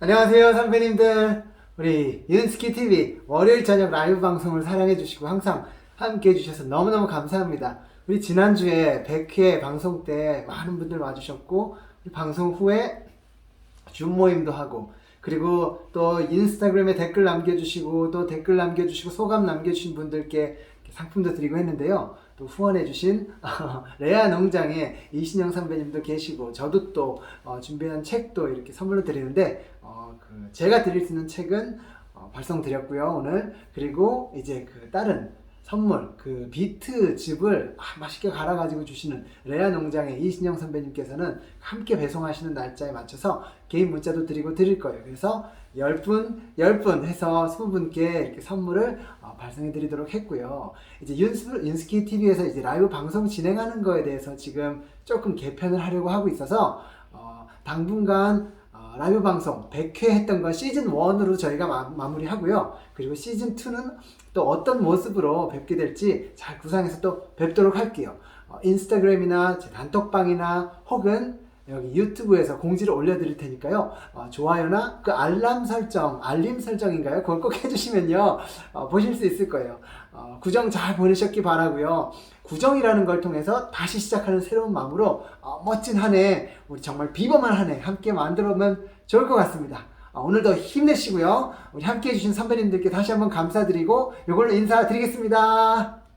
안녕하세요 선배님들. 우리 윤스키 TV 월요일 저녁 라이브 방송을 사랑해 주시고 항상 함께 해주셔서 너무너무 감사합니다. 우리 지난주에 100회 방송 때 많은 분들 와주셨고 방송 후에 줌 모임도 하고 그리고 또 인스타그램에 댓글 남겨주시고 또 댓글 남겨주시고 소감 남겨주신 분들께 상품도 드리고 했는데요. 또 후원해주신 레아 농장의 이신영 선배님도 계시고 저도 또 어, 준비한 책도 이렇게 선물로 드리는데 어, 그 제가 드릴 수 있는 책은 어, 발송 드렸고요 오늘 그리고 이제 그 다른 선물 그 비트 즙을 아, 맛있게 갈아 가지고 주시는 레아 농장의 이신영 선배님께서는 함께 배송하시는 날짜에 맞춰서 개인 문자도 드리고 드릴 거예요. 그래서 10분, 10분 해서 20분께 이렇게 선물을 어, 발송해 드리도록 했고요. 이제 윤스, 윤스키 TV에서 이제 라이브 방송 진행하는 거에 대해서 지금 조금 개편을 하려고 하고 있어서 어, 당분간 어, 라이브 방송 100회 했던 거 시즌 1으로 저희가 마, 무리 하고요. 그리고 시즌 2는 또 어떤 모습으로 뵙게 될지 잘 구상해서 또 뵙도록 할게요. 어, 인스타그램이나 제 단톡방이나 혹은 여기 유튜브에서 공지를 올려드릴 테니까요. 어, 좋아요나 그 알람 설정, 알림 설정인가요? 그걸 꼭 해주시면요. 어, 보실 수 있을 거예요. 어, 구정 잘 보내셨기 바라고요. 구정이라는 걸 통해서 다시 시작하는 새로운 마음으로 어, 멋진 한 해, 우리 정말 비범한 한 해 함께 만들어보면 좋을 것 같습니다. 어, 오늘도 힘내시고요. 우리 함께 해주신 선배님들께 다시 한번 감사드리고 이걸로 인사드리겠습니다.